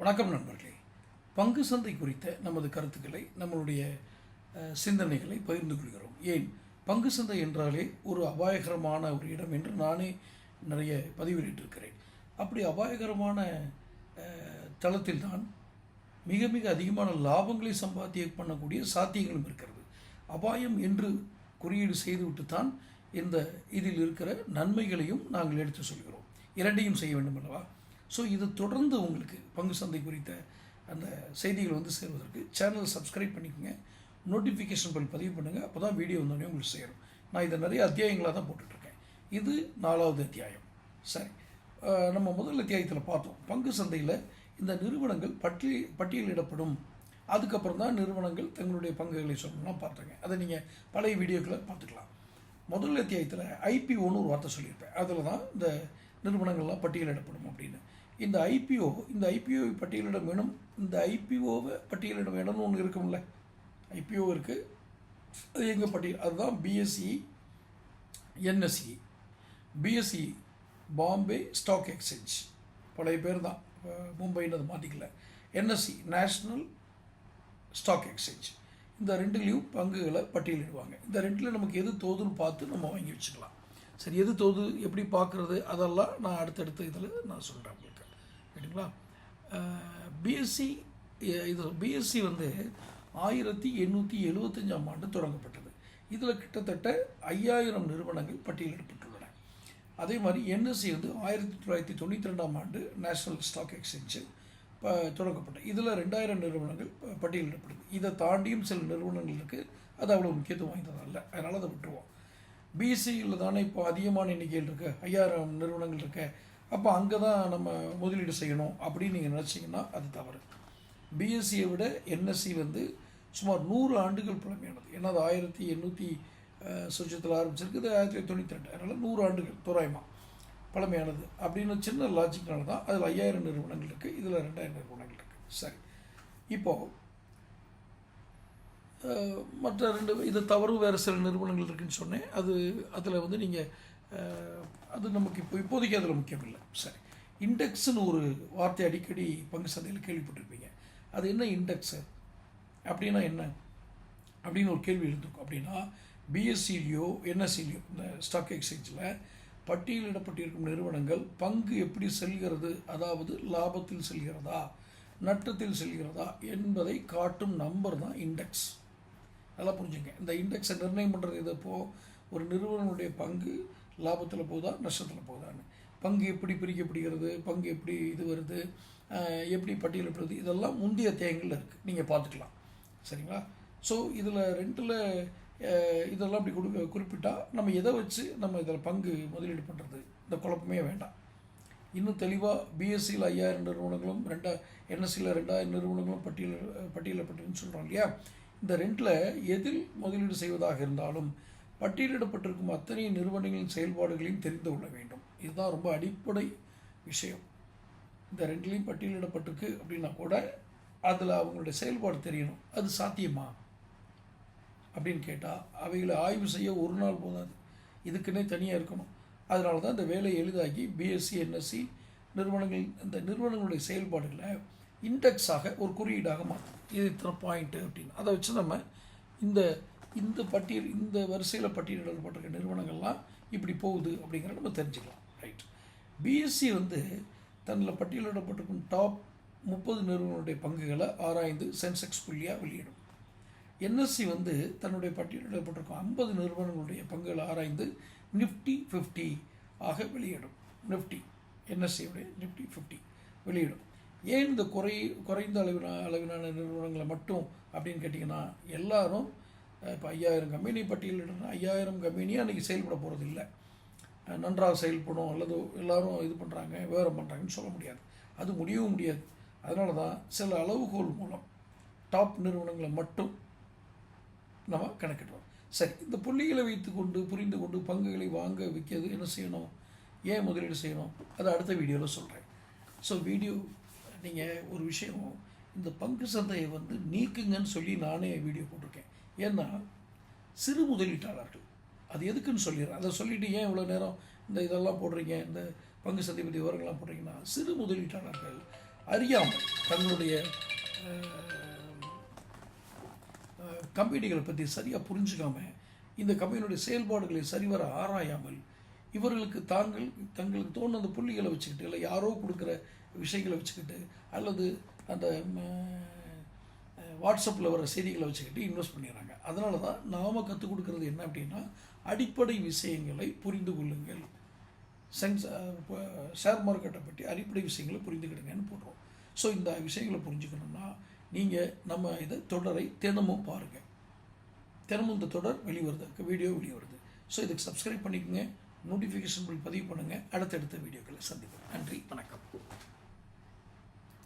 வணக்கம் நண்பர்களே. பங்கு சந்தை குறித்த நமது கருத்துக்களை நம்மளுடைய சிந்தனைகளை பகிர்ந்து கொள்கிறோம். ஏன்? பங்கு சந்தை என்றாலே ஒரு அபாயகரமான ஒரு இடம் என்று நானே நிறைய பதிவிட்டிருக்கிறேன். அப்படி அபாயகரமான தளத்தில் தளத்தில்தான் மிக மிக அதிகமான லாபங்களை சம்பாத்திய பண்ணக்கூடிய சாத்தியங்களும் இருக்கிறது. அபாயம் என்று குறியீடு செய்துவிட்டு தான் இந்த இதில் இருக்கிற நன்மைகளையும் நாங்கள் எடுத்து சொல்கிறோம். இரண்டையும் செய்ய வேண்டும் அல்லவா ஸோ இது தொடர்ந்து உங்களுக்கு பங்கு சந்தை குறித்த அந்த செய்திகள் வந்து சேர்வதற்கு சேனலை சப்ஸ்கிரைப் பண்ணிக்கோங்க. நோட்டிஃபிகேஷன் பில் பதிவு பண்ணுங்கள் அப்போ தான் வீடியோ வந்தோடனே உங்களுக்கு சேரும். நான் இதை நிறைய அத்தியாயங்களாக தான் போட்டுட்ருக்கேன். இது நாலாவது அத்தியாயம். சரி. நம்ம முதல் அத்தியாயத்தில் பார்த்தோம். பங்கு சந்தையில் இந்த நிறுவனங்கள் பட்டியல் பட்டியலிடப்படும். அதுக்கப்புறம் தான் நிறுவனங்கள் தங்களுடைய பங்குகளை சொல்லணும்லாம் பார்த்தோங்க. அதை நீங்கள் பழைய வீடியோக்களை பார்த்துக்கலாம். முதல் அத்தியாயத்தில் ஐபிஓன்னு ஒரு வார்த்தை சொல்லியிருப்பேன். அதில் தான் இந்த நிறுவனங்கள்லாம் பட்டியலிடப்படும் அப்படின்னு. இந்த ஐபிஓ இந்த ஐபிஓ பட்டியலிட வேணும். இந்த ஐபிஓவை பட்டியலிட வேணும்னு ஒன்று இருக்கும்ல. ஐபிஓ இருக்குது அது எங்கே பட்டியல்? அதுதான் BSC NSC BSC Bombay stock exchange பழைய பேர் தான். மும்பைன்னு அது மாற்றிக்கல என்எஸ்சி நேஷ்னல் ஸ்டாக் எக்ஸ்சேஞ்ச் இந்த ரெண்டுலேயும் பங்குகளை பட்டியலிடுவாங்க. இந்த ரெண்டில் நமக்கு எது தோதுன்னு பார்த்து நம்ம வாங்கி வச்சுக்கலாம். சரி எது தோது எப்படி பார்க்குறது அதெல்லாம் நான் அடுத்தடுத்த இதில் நான் சொல்கிறேன் ரைட்டுங்களா பிஎஸ்சி இது பிஎஸ்சி வந்து ஆயிரத்தி எண்ணூற்றி எழுபத்தஞ்சாம் ஆண்டு தொடங்கப்பட்டது. இதில் கிட்டத்தட்ட ஐயாயிரம் நிறுவனங்கள் பட்டியலிடப்பட்டுள்ளன அதே மாதிரி என்எஸ்சி வந்து ஆயிரத்தி தொள்ளாயிரத்தி தொண்ணூற்றி ரெண்டாம் ஆண்டு நேஷ்னல் ஸ்டாக் எக்ஸ்சேஞ்சு தொடங்கப்பட்டது. இதில் ரெண்டாயிரம் நிறுவனங்கள் ப- பட்டியலிடப்படுது இதை தாண்டியும் சில நிறுவனங்கள் இருக்குது அது அவ்வளோ முக்கியத்துவம் வாய்ந்தது அல்ல அதனால் அதை விட்டுருவோம். பிசியில் தானே இப்போ அதிகமான எண்ணிக்கையில் இருக்குது ஐயாயிரம் நிறுவனங்கள் இருக்குது அப்போ அங்கே தான் நம்ம முதலீடு செய்யணும் அப்படின்னு நீங்கள் நினச்சிங்கன்னா அது தவறு. பிஎஸ்சியை விட என்எஸ்சி வந்து சுமார் நூறு ஆண்டுகள் பழமையானது. ஏன்னா அது ஆயிரத்தி எண்ணூற்றி சுற்றத்தில் ஆரம்பிச்சிருக்கு அது ஆயிரத்தி தொண்ணூற்றி ரெண்டு. அதனால் நூறு ஆண்டுகள் தோராயமாக பழமையானது. அப்படின்னு சின்ன லாஜிக்னால தான் அதில் ஐயாயிரம் நிறுவனங்கள் இருக்குது இதில் ரெண்டாயிரம் நிறுவனங்கள் இருக்குது சரி. இப்போது மற்ற ரெண்டு இது தவறு வேறு சில நிறுவனங்கள் இருக்குன்னு சொன்னேன். அது அதில் வந்து நீங்கள் அது நமக்கு இப்போ இப்போதைக்கு அதில் முக்கியம் இல்லை சரி. இண்டெக்ஸ்னு ஒரு வார்த்தை அடிக்கடி பங்கு சந்தையில் கேள்விப்பட்டிருப்பீங்க. அது என்ன இண்டெக்ஸு? அப்படின்னா என்ன? அப்படின்னு ஒரு கேள்வி எழுந்திருக்கும். அப்படின்னா பிஎஸ்சிலியோ என்எஸ்சிலையோ இந்த ஸ்டாக் எக்ஸ்சேஞ்சில் பட்டியலிடப்பட்டிருக்கும் நிறுவனங்கள் பங்கு எப்படி செல்கிறது? அதாவது லாபத்தில் செல்கிறதா? நட்டத்தில் செல்கிறதா? என்பதை காட்டும் நம்பர் தான் இண்டெக்ஸ். நல்லா புரிஞ்சுங்க. இந்த இண்டெக்ஸை நிர்ணயம் பண்ணுறது இது ஒரு நிறுவனனுடைய பங்கு லாபத்தில் போகுதா நஷ்டத்தில் போகுதான்னு. பங்கு எப்படி பிரிக்கப்படுகிறது பங்கு எப்படி இது வருது எப்படி பட்டியலிடுறது இதெல்லாம் முந்தைய தேங்கில் இருக்குது நீங்கள் பார்த்துக்கலாம். சரிங்களா? ஸோ இதில் ரெண்டில் இதெல்லாம் அப்படி கொடுக்க குறிப்பிட்டா நம்ம எதை வச்சு நம்ம இதில் பங்கு முதலீடு பண்ணுறது இந்த குழப்பமே வேண்டாம். இன்னும் தெளிவாக பிஎஸ்சியில் ஐயாயிரம் நிறுவனங்களும் ரெண்டா என்எஸ்சியில் ரெண்டாயிரம் நிறுவனங்களும் பட்டியல் பட்டியலிடப்பட்டிருக்குன்னு சொல்கிறோம் இல்லையா? இந்த ரெண்டில் எதில் முதலீடு செய்வதாக இருந்தாலும் பட்டியலிடப்பட்டிருக்கும் அத்தனை நிறுவனங்களின் செயல்பாடுகளையும் தெரிந்து கொள்ள வேண்டும். இதுதான் ரொம்ப அடிப்படை விஷயம். இந்த ரெண்டுலேயும் பட்டியலிடப்பட்டிருக்கு அப்படின்னா கூட அதில் அவங்களுடைய செயல்பாடு தெரியணும். அது சாத்தியமா? அப்படின்னு கேட்டால் அவைகளை ஆய்வு செய்ய ஒரு நாள் போதாது. இதுக்குன்னே தனியாக இருக்கணும். அதனால தான் இந்த வேலையை எளிதாக்கி பிஎஸ்சி என்எஸ்சி நிறுவனங்கள் இந்த நிறுவனங்களுடைய செயல்பாடுகளை இண்டெக்ஸாக ஒரு குறியீடாக மாற்றும் இது இத்தனை பாயிண்ட்டு அப்படின்னு. அதை வச்சு நம்ம இந்த இந்த பட்டியல் இந்த வரிசையில் பட்டியலிடப்பட்டிருக்க நிறுவனங்கள்லாம் இப்படி போகுது அப்படிங்கிறத நம்ம தெரிஞ்சுக்கலாம். ரைட் பிஎஸ்சி வந்து தன்னில் பட்டியலிடப்பட்டிருக்கும் டாப் முப்பது நிறுவனங்களுடைய பங்குகளை ஆராய்ந்து சென்செக்ஸ் புள்ளியாக வெளியிடும். என்எஸ்சி வந்து தன்னுடைய பட்டியலிடப்பட்டிருக்கும் ஐம்பது நிறுவனங்களுடைய பங்குகளை ஆராய்ந்து நிஃப்டி ஃபிஃப்டி ஆக வெளியிடும். நிஃப்டி என்எஸ்சியுடைய நிஃப்டி ஃபிஃப்டி வெளியிடும். ஏன் இந்த குறை குறைந்த அளவிலான அளவிலான நிறுவனங்களை மட்டும் அப்படின்னு கேட்டிங்கன்னா எல்லாரும் இப்போ ஐயாயிரம் கம்பெனி பட்டியலிடணும் ஐயாயிரம் கம்பெனியும் அன்றைக்கி செயல்பட போகிறது இல்லை. நன்றாக செயல்படும் அல்லது எல்லாரும் இது பண்ணுறாங்க விவரம் பண்ணுறாங்கன்னு சொல்ல முடியாது. அது முடியவும் முடியாது. அதனால தான் சில அளவுகோல் மூலம் டாப் நிறுவனங்களை மட்டும் நம்ம கணக்கிடுறோம். சரி இந்த புள்ளிகளை வைத்துக்கொண்டு புரிந்து கொண்டு பங்குகளை வாங்க விற்கிறது என்ன செய்யணும்? ஏன் முதலீடு செய்யணும்? அதை அடுத்த வீடியோவில் சொல்கிறேன் ஸோ வீடியோ நீங்கள் ஒரு விஷயம் இந்த பங்கு சந்தையை வந்து நீக்குங்கன்னு சொல்லி நானே வீடியோ போட்டிருக்கேன். ஏன்னா சிறு முதலீட்டாளர்கள். அது எதுக்குன்னு சொல்லிடுறேன். அதை சொல்லிவிட்டு ஏன் இவ்வளோ நேரம் இந்த இதெல்லாம் போடுறீங்க? இந்த பங்கு சந்தை விவரங்கள்லாம் போடுறீங்கன்னா சிறு முதலீட்டாளர்கள் அறியாமல் தங்களுடைய கம்பெனிகளை பற்றி சரியாக புரிஞ்சுக்காமல் இந்த கம்பெனியுடைய செயல்பாடுகளை சரிவர ஆராயாமல் இவர்களுக்கு தாங்கள் தங்களுக்கு தோணுன அந்த புள்ளிகளை வச்சுக்கிட்டு இல்லை யாரோ கொடுக்குற விஷயங்களை வச்சுக்கிட்டு அல்லது அந்த வாட்ஸ்அப்பில் வர செய்திகளை வச்சுக்கிட்டு இன்வெஸ்ட் பண்ணிடுறாங்க. அதனால தான் நாம் கற்றுக் கொடுக்குறது என்ன அப்படின்னா அடிப்படை விஷயங்களை புரிந்து கொள்ளுங்கள். சென்ஸ் ஷேர் மார்க்கெட்டை பற்றி அடிப்படை விஷயங்களை புரிந்துக்கிடுங்கன்னு போடுறோம். ஸோ இந்த விஷயங்களை புரிஞ்சுக்கணும்னா நீங்கள் நம்ம இதை தொடரை தினமும் பாருங்கள் தினமும் இந்த தொடர் வெளிவருது. வீடியோ வெளிவருது. ஸோ இதுக்கு சப்ஸ்கிரைப் பண்ணிக்கோங்க. நோட்டிஃபிகேஷன் பதிவு பண்ணுங்கள் அடுத்தடுத்த வீடியோக்களை சந்திப்போம். நன்றி. வணக்கம்.